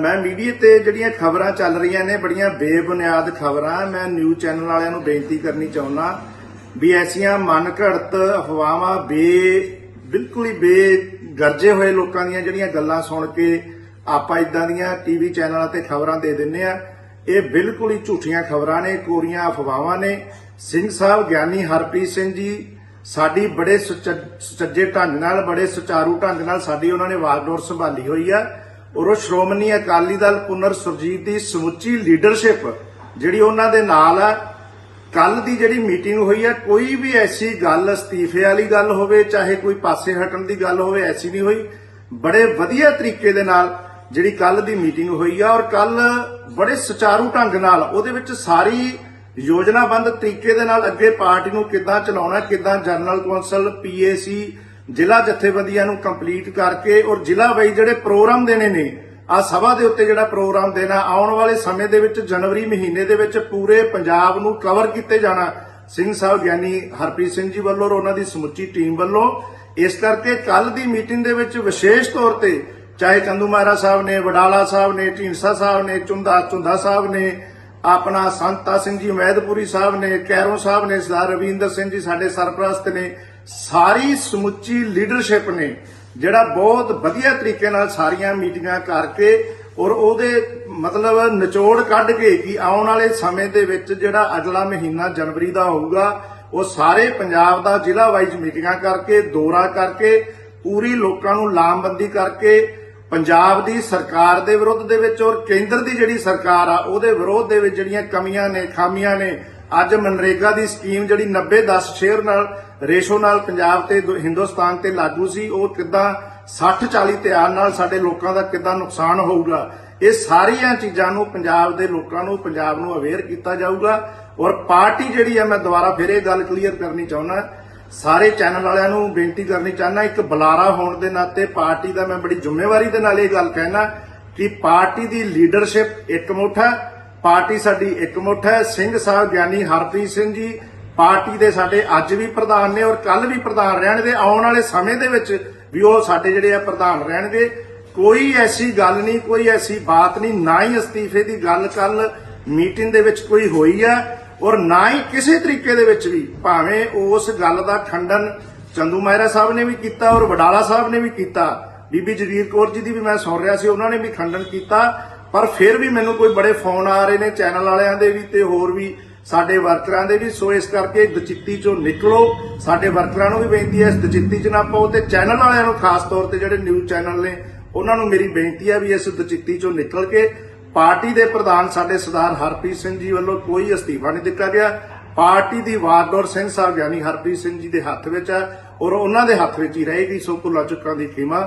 ਮੈਂ ਮੀਡੀਆ ਤੇ ਜਿਹੜੀਆਂ ਖਬਰਾਂ ਚੱਲ ਰਹੀਆਂ ਨੇ, ਬੜੀਆਂ ਬੇਬੁਨਿਆਦ ਖਬਰਾਂ, ਮੈਂ ਨਿਊਜ਼ ਚੈਨਲ ਵਾਲਿਆਂ ਨੂੰ ਬੇਨਤੀ ਕਰਨੀ ਚਾਹੁੰਦਾ ਵੀ ਐਸੀਆਂ ਮਨ ਘੜਤ ਅਫਵਾਹਾਂ ਬੇ, ਬਿਲਕੁਲ ਹੀ ਬੇਗਰਜੇ ਹੋਏ ਲੋਕਾਂ ਦੀਆਂ ਜਿਹੜੀਆਂ ਗੱਲਾਂ ਸੁਣ ਕੇ ਆਪਾਂ ਇਦਾਂ ਦੀਆਂ ਟੀਵੀ ਚੈਨਲਾਂ ਤੇ ਖਬਰਾਂ ਦੇ ਦਿੰਨੇ ਆ, ਇਹ ਬਿਲਕੁਲ ਹੀ ਝੂਠੀਆਂ ਖਬਰਾਂ ਨੇ, ਕੋਰੀਆਂ ਅਫਵਾਹਾਂ ਨੇ। ਸਿੰਘ ਸਾਹਿਬ, ਗਿਆਨੀ ਹਰਪ੍ਰੀਤ ਸਿੰਘ ਜੀ, ਸਾਡੀ ਬੜੇ ਸੁਚ- ਸੁਚੱਜੇ ਢੰਗ ਨਾਲ, ਬੜੇ ਸੁਚਾਰੂ ਢੰਗ ਨਾਲ ਸਾਡੀ ਉਹਨਾਂ ਨੇ ਵਾਗਡੋਰ ਸੰਭਾਲੀ ਹੋਈ ਆ। ਔਰ ਉਹ ਸ਼੍ਰੋਮਣੀ ਅਕਾਲੀ ਦਲ ਪੁਨਰ ਸੁਰਜੀਤ ਦੀ ਸਮੁੱਚੀ ਲੀਡਰਸ਼ਿਪ ਜਿਹੜੀ ਉਹਨਾਂ ਦੇ ਨਾਲ ਆ ਕੱਲ ਦੀ ਜਿਹੜੀ ਮੀਟਿੰਗ ਹੋਈ ਹੈ ਕੋਈ ਵੀ ਐਸੀ ਗੱਲ, ਅਸਤੀਫੇ ਵਾਲੀ ਗੱਲ ਹੋਵੇ, ਚਾਹੇ ਕੋਈ ਪਾਸੇ ਹਟਣ ਦੀ ਗੱਲ ਹੋਵੇ, ਐਸੀ ਨਹੀਂ ਹੋਈ। ਬੜੇ ਵਧੀਆ ਤਰੀਕੇ ਦੇ ਨਾਲ ਜਿਹੜੀ ਕੱਲ ਦੀ ਮੀਟਿੰਗ ਹੋਈ ਆ ਔਰ ਕੱਲ ਬੜੇ ਸੁਚਾਰੂ ਢੰਗ ਨਾਲ ਉਹਦੇ ਵਿੱਚ ਸਾਰੀ ਯੋਜਨਾਬੰਦ ਤਰੀਕੇ ਦੇ ਨਾਲ ਅੱਗੇ ਪਾਰਟੀ ਨੂੰ ਕਿੱਦਾਂ ਚਲਾਉਣਾ, ਕਿੱਦਾਂ ਜਨਰਲ ਕੌਂਸਲ ਪੀਏਸੀ ਜ਼ਿਲ੍ਹਾ ਜਥੇਬੰਦੀਆਂ ਨੂੰ ਕੰਪਲੀਟ ਕਰਕੇ ਔਰ ਜ਼ਿਲ੍ਹਾ ਵਈ ਜਿਹੜੇ ਪ੍ਰੋਗਰਾਮ ਦੇਣੇ ਨੇ ਆ ਸਭਾ ਦੇ ਉੱਤੇ ਜਿਹੜਾ ਪ੍ਰੋਗਰਾਮ ਦੇਣਾ, ਆਉਣ ਵਾਲੇ ਸਮੇਂ ਦੇ ਵਿੱਚ ਜਨਵਰੀ ਮਹੀਨੇ ਦੇ ਵਿੱਚ ਪੂਰੇ ਪੰਜਾਬ ਨੂੰ ਕਵਰ ਕੀਤੇ ਜਾਣਾ। ਸਿੰਘ ਸਾਹਿਬ ਗਿਆਨੀ ਹਰਪ੍ਰੀਤ ਸਿੰਘ ਜੀ ਵੱਲੋਂ ਔਰ ਉਹਨਾਂ ਦੀ ਸਮੁੱਚੀ ਟੀਮ ਵੱਲੋਂ। ਇਸ ਕਰਕੇ ਕੱਲ ਦੀ ਮੀਟਿੰਗ ਦੇ ਵਿੱਚ ਵਿਸ਼ੇਸ਼ ਤੌਰ ਤੇ ਚਾਹੇ ਚੰਦੂ ਮਹਾਰਾ ਸਾਹਿਬ ਨੇ, ਵਡਾਲਾ ਸਾਹਿਬ ਨੇ, ਢੀਂਡਸਾ ਸਾਹਿਬ ਨੇ ਚੁੰਦਾ ਚੁੰਦਾ ਸਾਹਿਬ ਨੇ, ਆਪਣਾ ਸੰਤਾ ਸਿੰਘ ਜੀ ਮੈਦਪੁਰੀ ਸਾਹਿਬ ਨੇ, ਕੈਰੋਂ ਸਾਹਿਬ ਨੇ, ਸਰਦਾਰ ਰਵਿੰਦਰ ਸਿੰਘ ਜੀ ਸਾਡੇ ਸਰਪ੍ਰਸਤ ਨੇ ਸਾਰੀ ਸਮੁੱਚੀ ਲੀਡਰਸ਼ਿਪ ਨੇ ਜਿਹੜਾ ਬਹੁਤ ਵਧੀਆ ਤਰੀਕੇ ਨਾਲ ਸਾਰੀਆਂ ਮੀਟਿੰਗਾਂ ਕਰਕੇ ਔਰ ਉਹਦੇ ਮਤਲਬ ਨਿਚੋੜ ਕੱਢ ਕੇ ਕਿ ਆਉਣ ਵਾਲੇ ਸਮੇਂ ਦੇ ਵਿੱਚ ਜਿਹੜਾ ਅਗਲਾ ਮਹੀਨਾ ਜਨਵਰੀ ਦਾ ਹੋਊਗਾ, ਉਹ ਸਾਰੇ ਪੰਜਾਬ ਦਾ ਜ਼ਿਲ੍ਹਾ ਵਾਈਜ਼ ਮੀਟਿੰਗਾਂ ਕਰਕੇ, ਦੌਰਾ ਕਰਕੇ, ਪੂਰੀ ਲੋਕਾਂ ਨੂੰ ਲਾਮਬੰਦੀ ਕਰਕੇ, ਪੰਜਾਬ ਦੀ ਸਰਕਾਰ ਦੇ ਵਿਰੁੱਧ ਦੇ ਵਿੱਚ ਔਰ ਕੇਂਦਰ ਦੀ ਜਿਹੜੀ ਸਰਕਾਰ ਆ, ਉਹਦੇ ਵਿਰੋਧ ਦੇ ਵਿੱਚ ਜਿਹੜੀਆਂ ਕਮੀਆਂ ਨੇ, ਖਾਮੀਆਂ ਨੇ ਅੱਜ ਮਨਰੇਗਾ ਦੀ ਸਕੀਮ ਜਿਹੜੀ 90 10 ਸ਼ੇਅਰ ਨਾਲ, ਰੇਸ਼ੋ ਨਾਲ ਪੰਜਾਬ ਤੇ ਹਿੰਦੁਸਤਾਨ ਤੇ ਲਾਗੂ ਸੀ, ਉਹ ਕਿੱਦਾਂ 60 40 ਤੇ ਨਾਲ ਸਾਡੇ ਲੋਕਾਂ ਦਾ ਕਿੱਦਾਂ ਨੁਕਸਾਨ ਹੋਊਗਾ, ਇਹ ਸਾਰੀਆਂ ਚੀਜ਼ਾਂ ਨੂੰ ਪੰਜਾਬ ਦੇ ਲੋਕਾਂ ਨੂੰ, ਪੰਜਾਬ ਨੂੰ ਅਵੇਅਰ ਕੀਤਾ ਜਾਊਗਾ। ਔਰ ਪਾਰਟੀ ਜਿਹੜੀ ਹੈ ਮੈਂ ਦੁਬਾਰਾ ਫਿਰ ਇਹ ਗੱਲ ਕਲੀਅਰ ਕਰਨੀ ਚਾਹੁੰਦਾ, ਸਾਰੇ ਚੈਨਲ ਵਾਲਿਆਂ ਨੂੰ ਬੇਨਤੀ ਕਰਨੀ ਚਾਹੁੰਦਾ, ਇੱਕ ਬੁਲਾਰਾ ਹੋਣ ਦੇ ਨਾਤੇ ਪਾਰਟੀ ਦਾ ਮੈਂ ਬੜੀ ਜ਼ਿੰਮੇਵਾਰੀ ਦੇ ਨਾਲ ਇਹ ਗੱਲ ਕਹਿਣਾ ਕਿ ਪਾਰਟੀ ਦੀ ਲੀਡਰਸ਼ਿਪ ਇੱਕਮੁੱਠ ਹੈ ਪਾਰਟੀ ਸਾਡੀ ਇੱਕਮੁੱਠ ਹੈ। ਸਿੰਘ ਸਾਹਿਬ ਗਿਆਨੀ ਹਰਪ੍ਰੀਤ ਸਿੰਘ ਜੀ, ਪਾਰਟੀ ਦੇ ਸਾਡੇ ਅੱਜ ਵੀ ਪ੍ਰਧਾਨ ਨੇ ਔਰ ਕੱਲ ਵੀ ਪ੍ਰਧਾਨ ਰਹਿਣਗੇ। ਆਉਣ ਵਾਲੇ ਸਮੇਂ ਦੇ ਵਿੱਚ ਵੀ ਉਹ ਸਾਡੇ ਜਿਹੜੇ ਆ ਪ੍ਰਧਾਨ ਰਹਿਣਗੇ। ਕੋਈ ਐਸੀ ਗੱਲ ਨਹੀਂ, ਕੋਈ ਐਸੀ ਬਾਤ ਨਹੀਂ, ਨਾ ਹੀ ਅਸਤੀਫੇ ਦੀ ਗੱਲ ਕੱਲ ਮੀਟਿੰਗ ਦੇ ਵਿੱਚ ਕੋਈ ਹੋਈ ਹੈ ਔਰ ਨਾ ਹੀ ਕਿਸੇ ਤਰੀਕੇ ਦੇ ਵਿੱਚ ਵੀ, ਭਾਵੇਂ ਉਸ ਗੱਲ ਦਾ ਖੰਡਨ ਚੰਦੂ ਮਹਿਰਾ ਸਾਹਿਬ ਨੇ ਵੀ ਕੀਤਾ ਔਰ ਵਡਾਲਾ ਸਾਹਿਬ ਨੇ ਵੀ ਕੀਤਾ। ਬੀਬੀ ਜਗੀਰ ਕੌਰ ਜੀ ਦੀ ਵੀ ਮੈਂ ਸੁਣ ਰਿਹਾ ਸੀ, ਉਹਨਾਂ ਨੇ ਵੀ ਖੰਡਨ ਕੀਤਾ। ਪਰ ਫਿਰ ਵੀ ਮੈਨੂੰ ਕੋਈ ਬੜੇ ਫੋਨ ਆ ਰਹੇ ਨੇ ਚੈਨਲ ਵਾਲਿਆਂ ਦੇ ਵੀ ਤੇ ਹੋਰ ਵੀ ਸਾਡੇ ਵਰਕਰਾਂ ਦੇ ਵੀ। ਸੋ ਇਸ ਕਰਕੇ ਦਚਿੱਤੀ ਚੋਂ ਨਿਕਲੋ। ਸਾਡੇ ਵਰਕਰਾਂ ਨੂੰ ਵੀ ਬੇਨਤੀ ਹੈ, ਇਸ ਦਚਿੱਤੀ ਚ ਨਾ ਪਾਓ ਤੇ ਚੈਨਲ ਵਾਲਿਆਂ ਨੂੰ ਖਾਸ ਤੌਰ ਤੇ ਜਿਹੜੇ ਨਿਊਜ਼ ਚੈਨਲ ਨੇ, ਉਹਨਾਂ ਨੂੰ ਮੇਰੀ ਬੇਨਤੀ ਹੈ ਵੀ ਇਸ ਦਚਿੱਤੀ ਚੋਂ ਨਿਕਲ ਕੇ ਪਾਰਟੀ ਦੇ ਪ੍ਰਧਾਨ ਸਾਡੇ ਸਰਦਾਰ ਹਰਪ੍ਰੀਤ ਸਿੰਘ ਜੀ ਵੱਲੋਂ ਕੋਈ ਅਸਤੀਫਾ ਨਹੀਂ ਦਿੱਤਾ ਗਿਆ। ਪਾਰਟੀ ਦੀ ਵਾਰਡੋਰ ਸਿੰਘ ਸਾਹਿਬ, ਯਾਨੀ ਹਰਪ੍ਰੀਤ ਸਿੰਘ ਜੀ ਦੇ ਹੱਥ ਵਿੱਚ ਹੈ ਔਰ ਉਹਨਾਂ ਦੇ ਹੱਥ ਵਿੱਚ ਹੀ ਰਹੇਗੀ, ਸੋ ਭੁੱਲਾ ਚੁੱਕਾਂ ਦੀ ਖੀਮਾ।